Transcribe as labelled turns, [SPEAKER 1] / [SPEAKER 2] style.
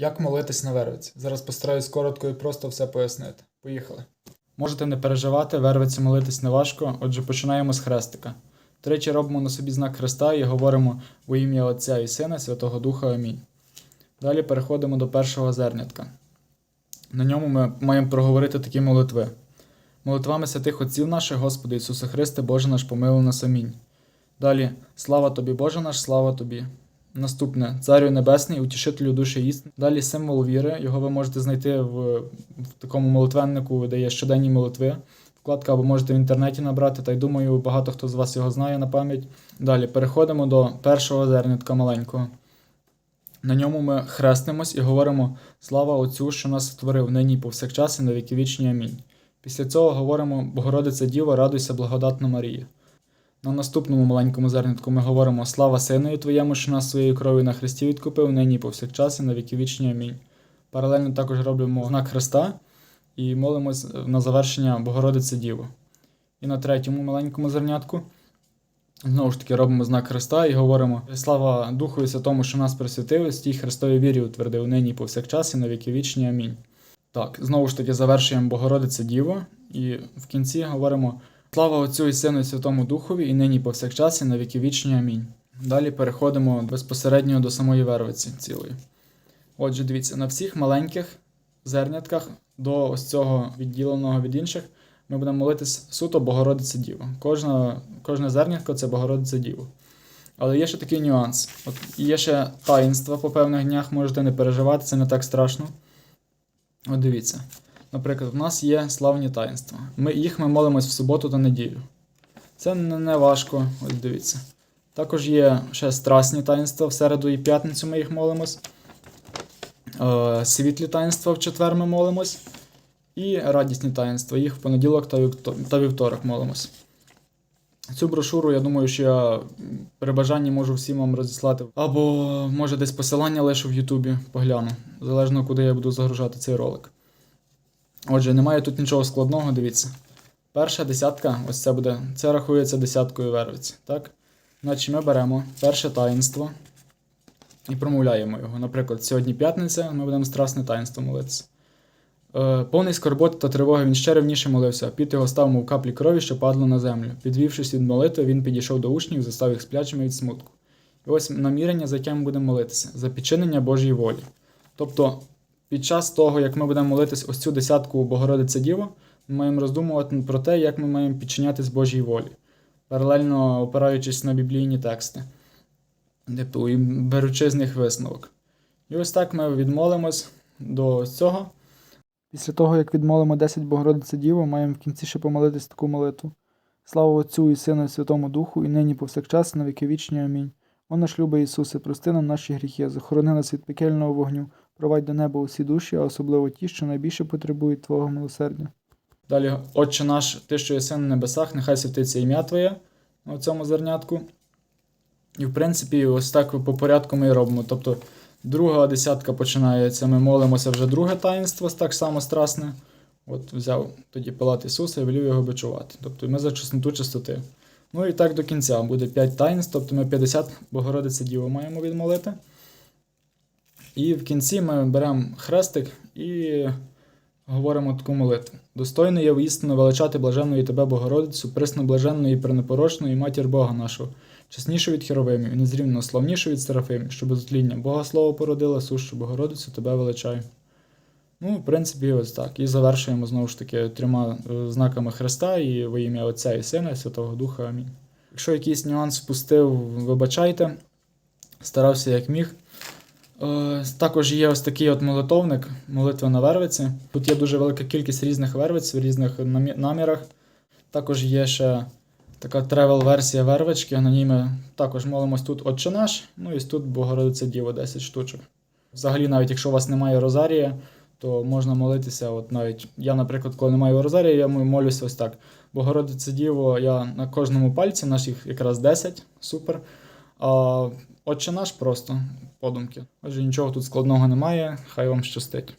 [SPEAKER 1] Як молитись на вервиці? Зараз постараюсь коротко і просто все пояснити. Поїхали. Можете не переживати, вервиці молитись не важко, отже починаємо з хрестика. Тричі робимо на собі знак хреста і говоримо во ім'я Отця і Сина, Святого Духа Амінь. Далі переходимо до першого зернятка. На ньому ми маємо проговорити такі молитви. Молитвами святих Отців наших, Господи Ісусе Христе, Боже наш, помилуй нас амінь. Далі, слава тобі, Боже наш, слава тобі. Наступне Царю Небесний, утішителю душі істин. Далі символ віри. Його ви можете знайти в, в такому молитвеннику, де є щоденні молитви. Вкладка або можете в інтернеті набрати, та й думаю, багато хто з вас його знає на пам'ять. Далі переходимо до першого зернятка маленького. На ньому ми хрестимось і говоримо Слава Отцю, що нас створив нині повсякчас і на віки вічні. Амінь. Після цього говоримо Богородиця Діва, радуйся, благодатна Марія. На наступному маленькому зернятку ми говоримо Слава Синові Твоєму, що нас своєю кров'ю на Христі відкупив, нині повсякчас і на віки вічні. Амінь. Паралельно також робимо знак Христа і молимось на завершення Богородиці Діву. І на третьому маленькому зернятку знову ж таки робимо знак Христа і говоримо Слава Духу Святому, що нас присвятив, стій Христовій вірі утвердив нині повсякчас і на віки вічні. Амінь. Так, знову ж таки завершуємо Богородиця Діво, і в кінці говоримо Слава Отцю і Сину і Святому Духові, і нині повсякчас, і на віки вічні. Амінь. Далі переходимо безпосередньо до самої вервиці цілої. Отже, дивіться, на всіх маленьких зернятках до ось цього відділеного від інших ми будемо молитись суто Богородице Діво. Кожна, кожне зернятко це Богородице Діво. Але є ще такий нюанс. От є ще таїнства по певних днях, можете не переживати, це не так страшно. От дивіться. Наприклад, в нас є славні таїнства. Ми, їх ми молимось в суботу та неділю. Це не, важко, ось дивіться. Також є ще страсні таїнства, в середу і п'ятницю ми їх молимось. Е, світлі таїнства в четвер ми молимось. І радісні таїнства. Їх в понеділок та вівторок молимось. Цю брошуру, я думаю, що я при бажанні можу всім вам розіслати. Або може десь посилання лишу в Ютубі, погляну. Залежно, куди я буду загружати цей ролик. Отже, немає тут нічого складного, дивіться. Перша десятка, ось це буде, це рахується десяткою вервиці. Так? Значить, ми беремо перше таїнство і промовляємо його. Наприклад, сьогодні п'ятниця, ми будемо страсне таїнство молитися. Е, повний скорботи та тривоги він ще ревніше молився, під його став, мов каплі крові, що падли на землю. Підвівшись від молитви, він підійшов до учнів, застав їх сплячими від смутку. І ось намірення, за яке ми будемо молитися, за підчинення Божої волі. Тобто, під час того, як ми будемо молитись ось цю десятку Богородице Діво, ми маємо роздумувати про те, як ми маємо підчинятись Божій волі, паралельно опираючись на біблійні тексти, типу, і беручи з них висновок. І ось так ми відмолимось до цього. Після того, як відмолимо 10 Богородице Діво, маємо в кінці ще помолитись таку молитву. Слава Отцю і Сину і Святому Духу, і нині повсякчас, на віки вічні. Амінь. О наш любий Ісусе, прости нам наші гріхи, захорони нас від пекельного вогню, провадь до неба усі душі, а особливо ті, що найбільше потребують Твого милосердя. Далі, Отче наш, Ти, що єси на небесах, нехай святиться ім'я Твоє на цьому зернятку. І, в принципі, ось так по порядку ми і робимо. Тобто, друга десятка починається, ми молимося вже друге таїнство, так само страсне. От взяв тоді Пилат Ісуса і велів його бичувати. Тобто ми за чесноту чистоти. Ну і так до кінця буде 5 таїнств, тобто ми 50 Богородице Діво маємо відмолити. І в кінці ми беремо хрестик і говоримо таку молитву. Достойно є воістину величати блаженної тебе Богородицю, пресноблаженної і пренепорочної матір Бога нашого, чеснішу від Херовимів і незрівно славнішу від Серафимів, що без тління Бога Слово породила, сущу Богородицю, тебе величаю. Ну, в принципі, ось так. І завершуємо знову ж таки трьома е, знаками Христа і во ім'я Отця і Сина і Святого Духа. Амінь. Якщо якийсь нюанс впустив, вибачайте, старався як міг. Е, Також є ось такий от молитовник, молитва на вервиці. Тут є дуже велика кількість різних вервиць в різних намірах. Також є ще така тревел-версія вервички. На ній ми також молимось тут Отче наш, ну і тут Богородиця Діво 10 штучок. Взагалі, навіть якщо у вас немає розарія, то можна молитися. От навіть я, наприклад, коли не маю розарія, я молюся ось так. Богородице Діво, я на кожному пальці, наших якраз 10, супер. Отче наш просто подумки. Отже, нічого тут складного немає, хай вам щастить.